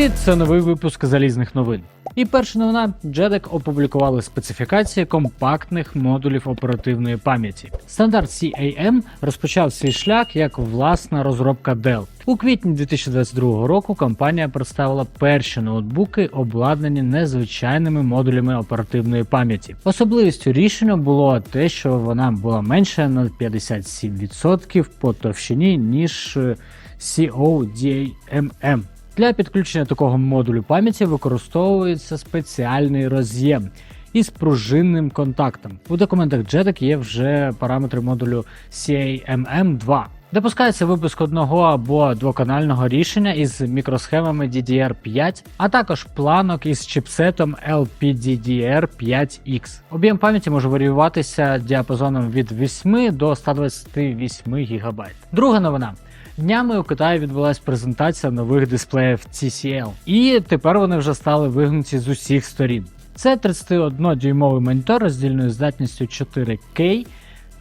Привіт, це новий випуск залізних новин. І перша новина JEDEC опублікували специфікації компактних модулів оперативної пам'яті. Стандарт CAM розпочав свій шлях як власна розробка Dell. У квітні 2022 року компанія представила перші ноутбуки, обладнані незвичайними модулями оперативної пам'яті. Особливістю рішення було те, що вона була менше на 57% по товщині, ніж е, CODAMM. Для підключення такого модулю пам'яті використовується спеціальний роз'єм із пружинним контактом. У документах JEDEC є вже параметри модулю CAMM2. Допускається випуск одного або двоканального рішення із мікросхемами DDR5, а також планок із чіпсетом LPDDR5X. Об'єм пам'яті може варіюватися діапазоном від 8 до 128 ГБ. Друга новина. Днями у Китаї відбулася презентація нових дисплеїв TCL, і тепер вони вже стали вигнуті з усіх сторін. Це 31-дюймовий монітор роздільною здатністю 4К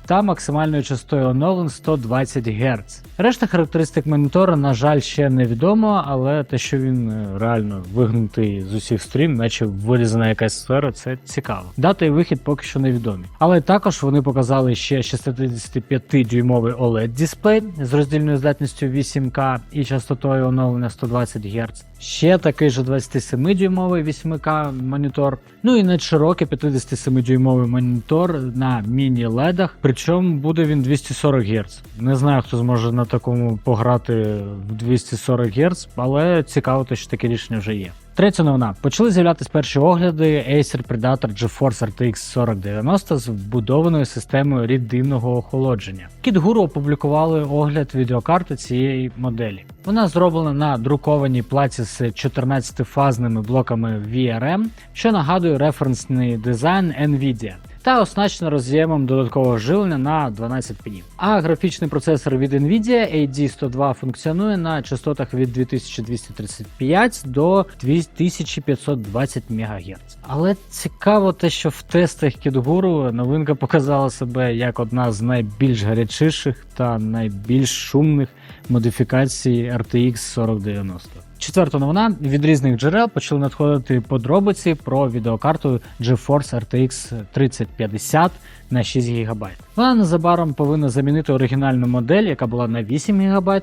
та максимальною частотою оновлень 120 Гц. Решта характеристик монітора, на жаль, ще невідомо, але те, що він е, реально вигнутий з усіх сторін, наче вирізана якась сфера, це цікаво. Дата і вихід поки що невідомі. Але також вони показали ще 65-дюймовий OLED дисплей з роздільною здатністю 8К і частотою оновлення 120 Гц. Ще такий же 27-дюймовий 8К монітор. Ну і надширокий 57-дюймовий монітор на міні-ледах. Причому буде він 240 Гц. Не знаю, хто зможе на такому пограти в 240 Гц, але цікаво, те, що таке рішення вже є. Третя новина. Почали з'являтись перші огляди Acer Predator GeForce RTX 4090 з вбудованою системою рідинного охолодження. Кітгуру опублікували огляд відеокарти цієї моделі. Вона зроблена на друкованій платі з 14-фазними блоками VRM, що нагадує референсний дизайн NVIDIA. Та оснащена роз'ємом додаткового живлення на 12 пінів. А графічний процесор від Nvidia AD102 функціонує на частотах від 2235 до 2520 МГц. Але цікаво те, що в тестах Кідгуру новинка показала себе як одна з найбільш гарячіших та найбільш шумних модифікацій RTX 4090. Четверта новина від різних джерел почали надходити подробиці про відеокарту GeForce RTX 3050 на 6 ГБ. Вона незабаром повинна замінити оригінальну модель, яка була на 8 ГБ.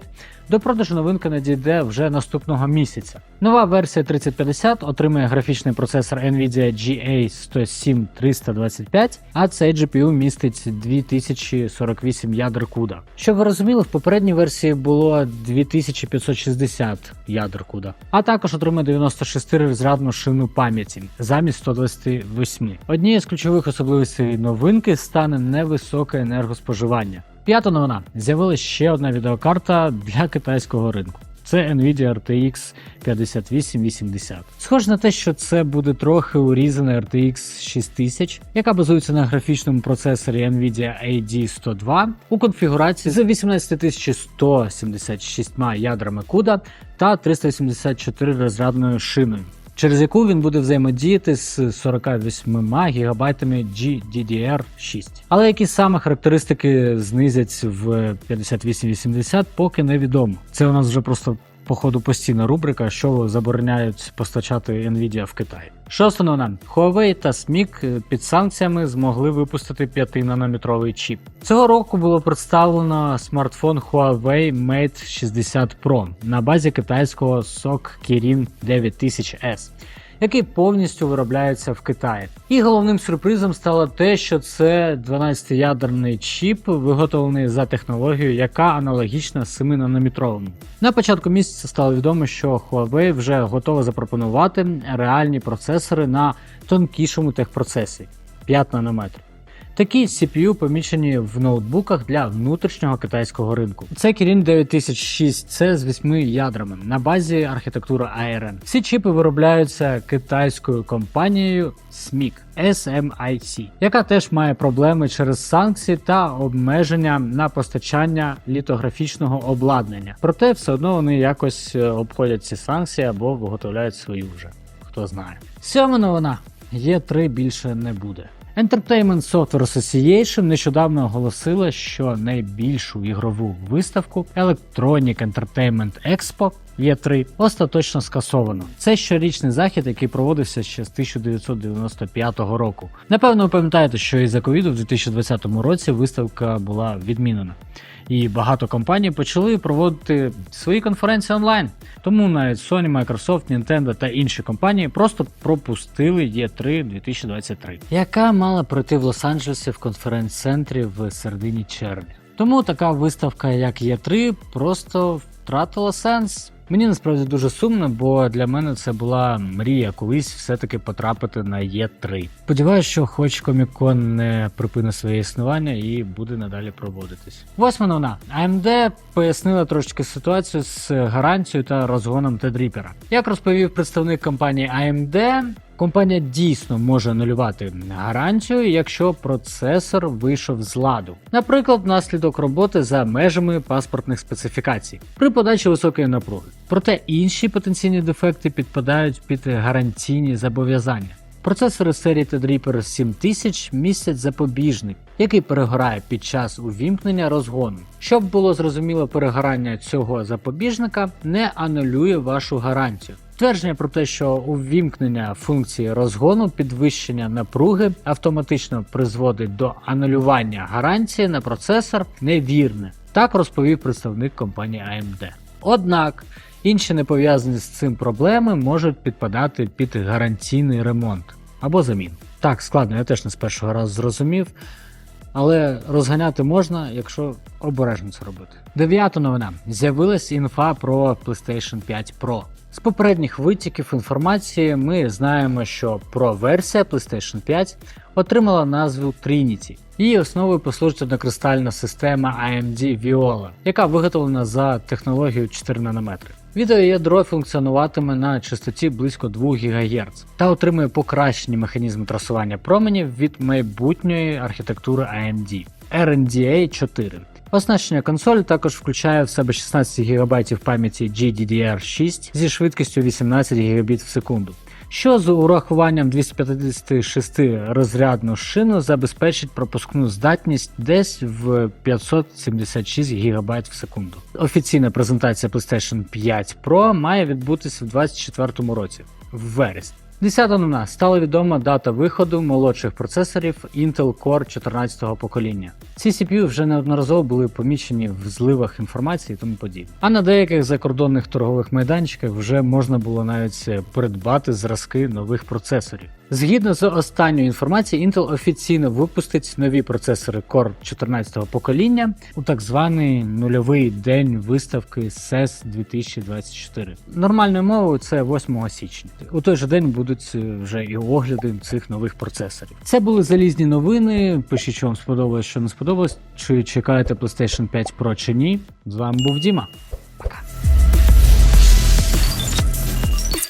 До продажу новинка надійде вже наступного місяця. Нова версія 3050 отримує графічний процесор Nvidia GA107325, а цей GPU містить 2048 ядер CUDA. Щоб ви розуміли, в попередній версії було 2560 ядер CUDA. А також отримує 96 розрядну шину пам'яті замість 128. Однією з ключових особливостей новинки стане невисоке енергоспоживання. П'ята новина. З'явилася ще одна відеокарта для китайського ринку. Це Nvidia RTX 5880. Схоже на те, що це буде трохи урізана RTX 6000, яка базується на графічному процесорі Nvidia AD102 у конфігурації з 18176 ядрами CUDA та 384 розрядною шиною через яку він буде взаємодіяти з 48 гігабайтами GDDR6. Але які саме характеристики знизять в 5880, поки невідомо. Це у нас вже просто походу постійна рубрика, що забороняють постачати Nvidia в Китай. Шоста новина. Huawei та SMIC під санкціями змогли випустити 5-нанометровий чіп. Цього року було представлено смартфон Huawei Mate 60 Pro на базі китайського SOC Kirin 9000S. Який повністю виробляється в Китаї, і головним сюрпризом стало те, що це 12-ядерний чіп, виготовлений за технологією, яка аналогічна 7-нанометровому. На початку місяця стало відомо, що Huawei вже готова запропонувати реальні процесори на тонкішому техпроцесі 5 нанометрів. Такі CPU помічені в ноутбуках для внутрішнього китайського ринку. Це Kirin 9006C з 8 ядрами на базі архітектури ARM. Всі чіпи виробляються китайською компанією SMIC SMIC, яка теж має проблеми через санкції та обмеження на постачання літографічного обладнання. Проте все одно вони якось е, обходять ці санкції або виготовляють свою вже. Хто знає. Сьома новина. Є 3 більше не буде. Entertainment Software Association нещодавно оголосила, що найбільшу ігрову виставку Electronic Entertainment Expo Є3 остаточно скасовано. Це щорічний захід, який проводився ще з 1995 року. Напевно, ви пам'ятаєте, що із-за ковіду в 2020 році виставка була відмінена. І багато компаній почали проводити свої конференції онлайн. Тому навіть Sony, Microsoft, Nintendo та інші компанії просто пропустили E3 2023, яка мала пройти в Лос-Анджелесі в конференц-центрі в середині червня. Тому така виставка, як E3, просто втратила сенс. Мені насправді дуже сумно, бо для мене це була мрія колись все-таки потрапити на Є3. Сподіваюся, що хоч комікон не припине своє існування і буде надалі проводитись. Восьма новина. AMD пояснила трошки ситуацію з гарантією та розгоном Тедріпера. Як розповів представник компанії AMD, Компанія дійсно може анулювати гарантію, якщо процесор вийшов з ладу, наприклад, внаслідок роботи за межами паспортних специфікацій при подачі високої напруги. Проте інші потенційні дефекти підпадають під гарантійні зобов'язання. Процесори серії Threadripper 7000 містять запобіжник, який перегорає під час увімкнення розгону. Щоб було зрозуміло, перегорання цього запобіжника не анулює вашу гарантію. Твердження про те, що увімкнення функції розгону підвищення напруги автоматично призводить до анулювання гарантії на процесор невірне. Так розповів представник компанії AMD. Однак інші не пов'язані з цим проблеми можуть підпадати під гарантійний ремонт або замін. Так, складно, я теж не з першого разу зрозумів. Але розганяти можна, якщо обережно це робити. Дев'ята новина. З'явилась інфа про PlayStation 5 Pro. З попередніх витіків інформації ми знаємо, що Pro версія PlayStation 5 отримала назву Trinity. Її основою послужить однокристальна система AMD Viola, яка виготовлена за технологією 4 нанометри. Відеоядро функціонуватиме на частоті близько 2 ГГц та отримує покращені механізми трасування променів від майбутньої архітектури AMD RNDA 4. Оснащення консолі також включає в себе 16 ГБ пам'яті GDDR6 зі швидкістю 18 ГБ в секунду, що з урахуванням 256 розрядну шину забезпечить пропускну здатність десь в 576 ГБ в секунду. Офіційна презентація PlayStation 5 Pro має відбутися в 2024 році, в вересні. 10 новина стала відома дата виходу молодших процесорів Intel Core 14-го покоління. Ці CPU вже неодноразово були помічені в зливах інформації і тому подібне. А на деяких закордонних торгових майданчиках вже можна було навіть придбати зразки нових процесорів. Згідно з останньою інформацією, Intel офіційно випустить нові процесори Core 14-го покоління у так званий нульовий день виставки CES 2024. Нормальною мовою це 8 січня. У той же день будуть е, вже і огляди цих нових процесорів. Це були залізні новини. Пишіть, що вам сподобалось, що не сподобалось. Чи чекаєте PlayStation 5 Pro чи ні? З вами був Діма.